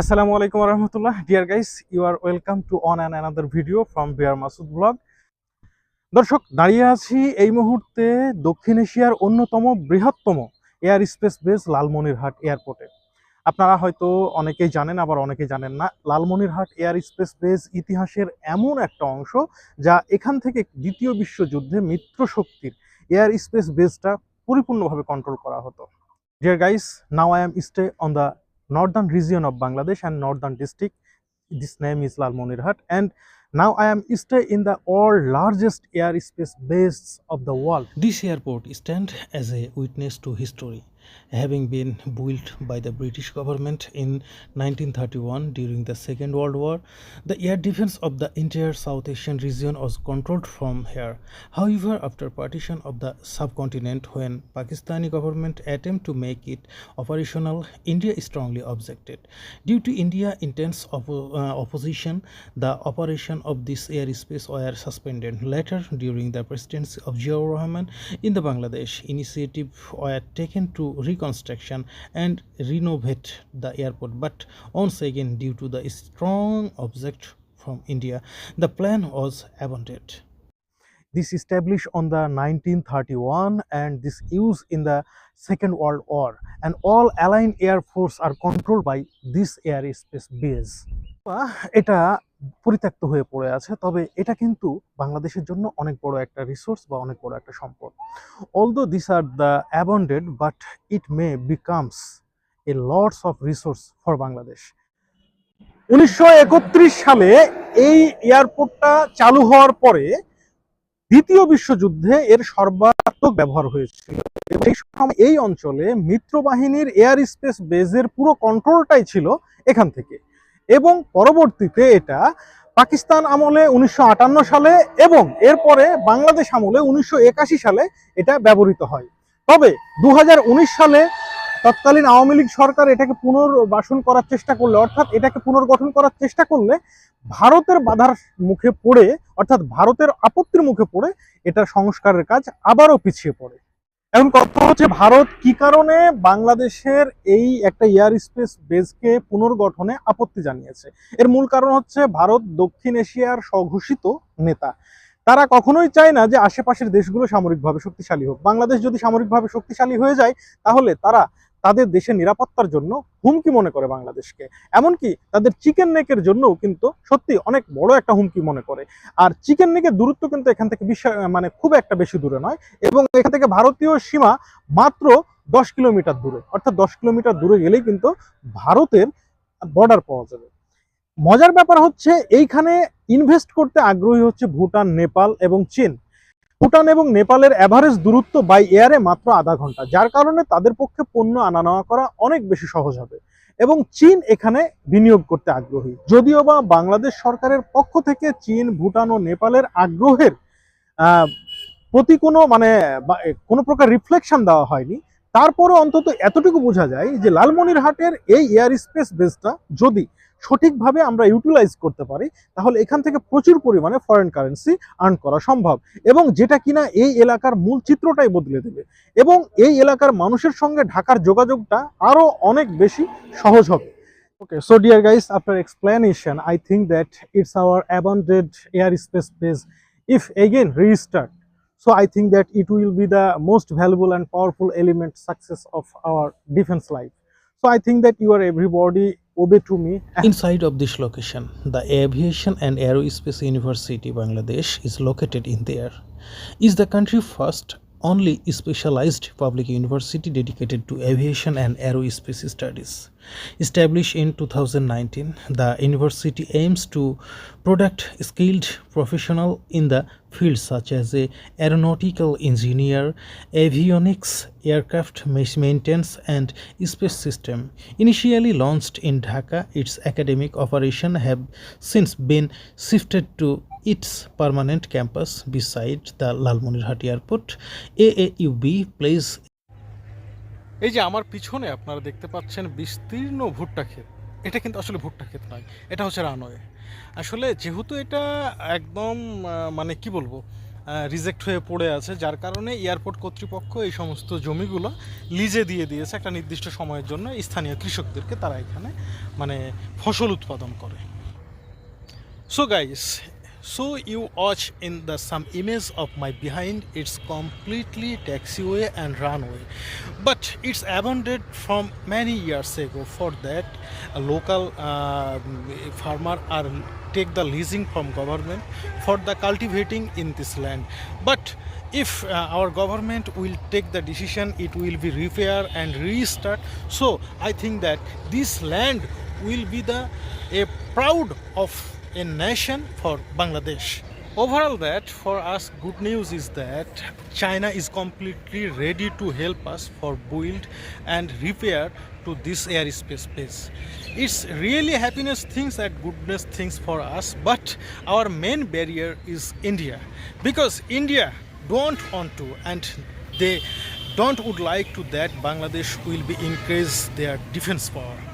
আসসালামু আলাইকুম রহমতুল্লাহ। Dear guys you are welcome to on an video from beer Masud blog দর্শক, দাঁড়িয়ে আছি এই মুহূর্তে দক্ষিণ এশিয়ার অন্যতম বৃহত্তম এয়ার স্পেস বেস লালমনিরহাট এয়ারপোর্টে আপনারা হয়তো অনেকেই জানেন, আবার অনেকেই জানেন না, লালমনিরহাট এয়ার স্পেস বেস ইতিহাসের এমন একটা অংশ যা এখান থেকে দ্বিতীয় বিশ্বযুদ্ধে মিত্র শক্তির এয়ার স্পেস বেসটা পরিপূর্ণভাবে কন্ট্রোল করা হতো। Dear guys now I am stay on the northern region of Bangladesh and northern district this name is Lalmonirhat and now I am stay in the all largest air space base of the world this airport stand as a witness to history having been built by the British government in 1931 during the Second World War. The air defense of the entire South Asian region was controlled from here. However, after partition of the subcontinent, when Pakistani government attempt to make it operational, India strongly objected. Due to India intense uh, opposition, the operation of this airspace were suspended. Later, during the presidency of Ziaur Rahman in the Bangladesh, initiative were taken to reconstruction and renovate the airport. But once again due to the strong object from India the plan was abandoned. This established on the 1931 and this used in the second world war. And all allied air force are controlled by this air space base uh, এটা পরিত্যক্ত হয়ে পড়ে আছে, তবে এটা কিন্তু বাংলাদেশের জন্য অনেক বড় একটা রিসোর্স বা অনেক বড় একটা সম্পদ। Although this are the abandoned but it may becomes a lords of resource for Bangladesh উনিশশো একত্রিশ সালে এই এয়ারপোর্টটা চালু হওয়ার পরে দ্বিতীয় বিশ্বযুদ্ধে এর সর্বাত্মক ব্যবহার হয়েছিল। এই অঞ্চলে মিত্রবাহিনীর এয়ার স্পেস বেজের পুরো কন্ট্রোলটাই ছিল এখান থেকে। এবং পরবর্তীতে এটা পাকিস্তান আমলে উনিশশো আটান্ন সালে এবং এরপরে বাংলাদেশ আমলে উনিশশো একাশি সালে এটা ব্যবহৃত হয়। তবে দু হাজার উনিশ সালে তৎকালীন আওয়ামী লীগ সরকার এটাকে পুনর্বাসন করার চেষ্টা করলে, অর্থাৎ এটাকে পুনর্গঠন করার চেষ্টা করলে ভারতের বাধার মুখে পড়ে, অর্থাৎ ভারতের আপত্তির মুখে পড়ে, এটা সংস্কারের কাজ আবারও পিছিয়ে পড়ে। এখন কথা হচ্ছে ভারত কি কারণে বাংলাদেশের এই একটা এয়ার স্পেস বেসকে পুনর্গঠনে আপত্তি জানিয়েছে? এর মূল কারণ হচ্ছে ভারত দক্ষিণ এশিয়ার স্বঘোষিত নেতা। তারা কখনোই চায় না যে আশেপাশের দেশগুলো সামরিকভাবে শক্তিশালী হোক। বাংলাদেশ যদি সামরিকভাবে শক্তিশালী হয়ে যায়, তাহলে তারা তাদের দেশের নিরাপত্তার জন্য হুমকি মনে করে বাংলাদেশকে। এমনকি তাদের চিকেন নেকের জন্যও কিন্তু সত্যি অনেক বড় একটা হুমকি মনে করে। আর চিকেন নেকের দূরত্ব কিন্তু এখান থেকে বিশ্ব মানে খুব একটা বেশি দূরে নয় এবং এখান থেকে ভারতীয় সীমা মাত্র দশ কিলোমিটার দূরে। অর্থাৎ দশ কিলোমিটার দূরে গেলেই কিন্তু ভারতের বর্ডার পাওয়া যাবে। মজার ব্যাপার হচ্ছে, এইখানে ইনভেস্ট করতে আগ্রহী হচ্ছে ভুটান, নেপাল এবং চীন। ভুটান এবং নেপালের অ্যাভারেজ দূরত্ব বাই এয়ারে মাত্র আধা ঘণ্টা, যার কারণে তাদের পক্ষে পণ্য আনা নেওয়া করা অনেক বেশি সহজ হবে এবং চীন এখানে বিনিয়োগ করতে আগ্রহী। যদিও বা বাংলাদেশ সরকারের পক্ষ থেকে চীন, ভুটান ও নেপালের আগ্রহের প্রতি কোনো মানে কোনো প্রকার রিফ্লেকশন দেওয়া হয়নি তারপরে অন্তত এতটুকু বোঝা যায় যে লালমনিরহাটের এই এয়ার স্পেস বেসটা যদি সঠিকভাবে আমরা ইউটিলাইজ করতে পারি, তাহলে এখান থেকে প্রচুর পরিমাণে ফরেন কারেন্সি আর্ন করা সম্ভব। এবং যেটা কিনা এই এলাকার মূল চিত্রটাই বদলে দেবে। এবং এই এলাকার মানুষের সঙ্গে ঢাকার যোগাযোগটা আরও অনেক বেশি সহজ হবে। Okay so dear guys after explanation I think that it's our abandoned air space base if again restart, so i think that it will be the most valuable and powerful element success of our defense life. So i think that you are everybody obey to me Inside of this location, the Aviation and Aerospace University Bangladesh is located in there. Is the country first only specialized public university dedicated to aviation and aerospace studies. Established in 2019, the university aims to product skilled professional in the fields such as a aeronautical engineer, avionics, aircraft maintenance, and space system. Initially launched in Dhaka, its academic operation have since been shifted to its permanent campus beside the Lalmonirhat Airport. AAUB plays এই যে আমার পিছনে আপনারা দেখতে পাচ্ছেন বিস্তীর্ণ ভুট্টা ক্ষেত। এটা কিন্তু আসলে ভুট্টা ক্ষেত নয় এটা হচ্ছে রানওয়ে। আসলে যেহেতু এটা একদম মানে কি বলব রিজেক্ট হয়ে পড়ে আছে যার কারণে এয়ারপোর্ট কর্তৃপক্ষ এই সমস্ত জমিগুলো লিজে দিয়ে দিয়েছে একটা নির্দিষ্ট সময়ের জন্য স্থানীয় কৃষকদেরকে তারা এখানে মানে ফসল উৎপাদন করে। So guys, so you watch in the some image of my behind. It's completely taxiway and runway, but it's abandoned from many years ago. For that, a local uh, farmer are take the leasing from government for the cultivating in this land. But if uh, our government will take the decision, it will be repair and restart. So I think that this land will be the a proud of a nation for Bangladesh. Overall, that for us, good news is that China is completely ready to help us for build and repair to this airspace space. It's really happiness things and goodness things for us, but our main barrier is India because India don't want to and they don't would like to that Bangladesh will be increase their defense power.